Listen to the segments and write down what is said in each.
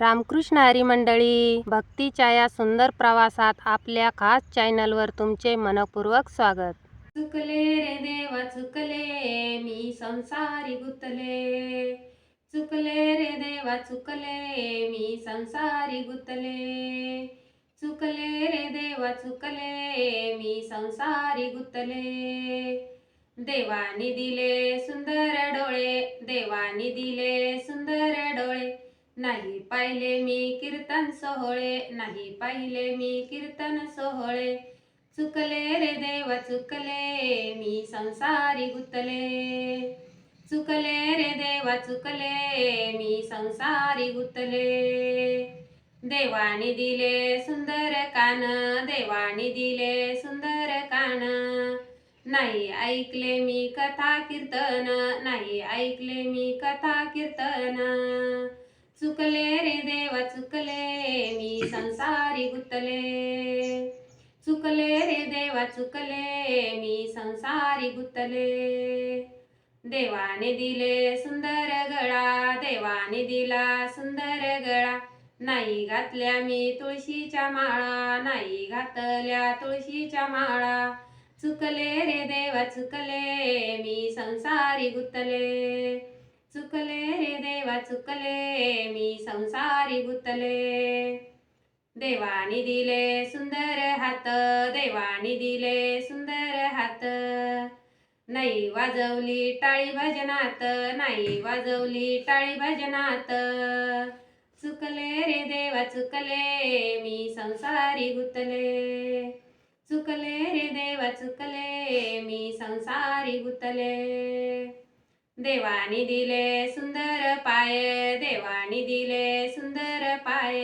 रामकृष्ण हरी मंडळी भक्तीच्या या सुंदर प्रवासात आपल्या खास चॅनलवर तुमचे मनपूर्वक स्वागत. चुकले रे देवा चुकले मी संसारी गुतले. चुकले रे देवा चुकले मी संसारी गुतले. चुकले रे देवा चुकले मी संसारी गुतले. देवानी दिले सुंदर डोळे देवानी दिले सुंदर नाही पाहिले मी कीर्तन सोहळे नाही पाहिले मी कीर्तन सोहळे. चुकले रे देव चुकले मी संसारी गुतले. चुकले रे देवा चुकले मी संसारी गुतले. देवानी दिले सुंदर कान देवानी दिले सुंदर कान. नाही ऐकले मी कथा कीर्तन नाही ऐकले मी कथा कीर्तन. चुकले रे देवा चुकले मी संसारी गुतले. चुकले रे देवा चुकले मी संसारी गुतले. देवाने दिले सुंदर गळा देवाने दिला सुंदर गळा. नाही घातल्या मी तुळशीच्या माळा नाही घातल्या तुळशीच्या माळा. चुकले रे देवा चुकले मी संसारी गुतले. चुकले रे देवा चुकले मी संसारी गुतले. देवानी दिले सुंदर हात देवानी दिले सुंदर हात. नाही वाजवली टाळी भजनात नाही वाजवली टाळी भजनात. चुकले रे देवा चुकले मी संसारी गुतले. चुकले रे देवा चुकले मी संसारी गुतले. देवानी दिले सुंदर पाय देवानी दिले सुंदर पाय.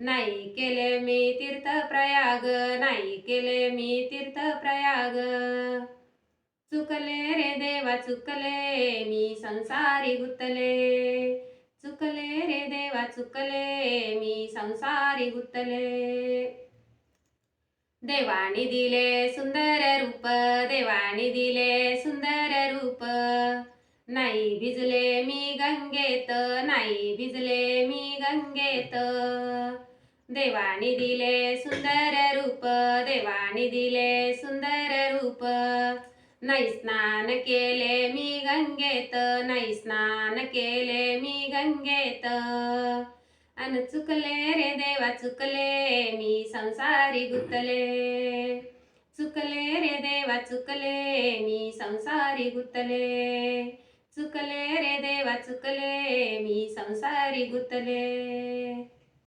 नाही केले मी तीर्थ प्रयाग नाही केले मी तीर्थ प्रयाग चुकले रे देवा चुकले मी संसारी गुतले. चुकले रे देवा चुकले मी संसारी गुतले. देवानी दिले सुंदर रूप देवानी दिले सुंदर भिजले मी गंगेत नाही भिजले मी गंगेत. देवानी दिले सुंदर रूप देवानी दिले सुंदर रूप. नाही स्नान केले मी गंगेत नाही स्नान केले मी गंगेत. अन चुकले रे देवा चुकले मी संसारी गुतले. चुकले रे देवा चुकले मी संसारी गुतले. चुकले मी संसारी गुतले.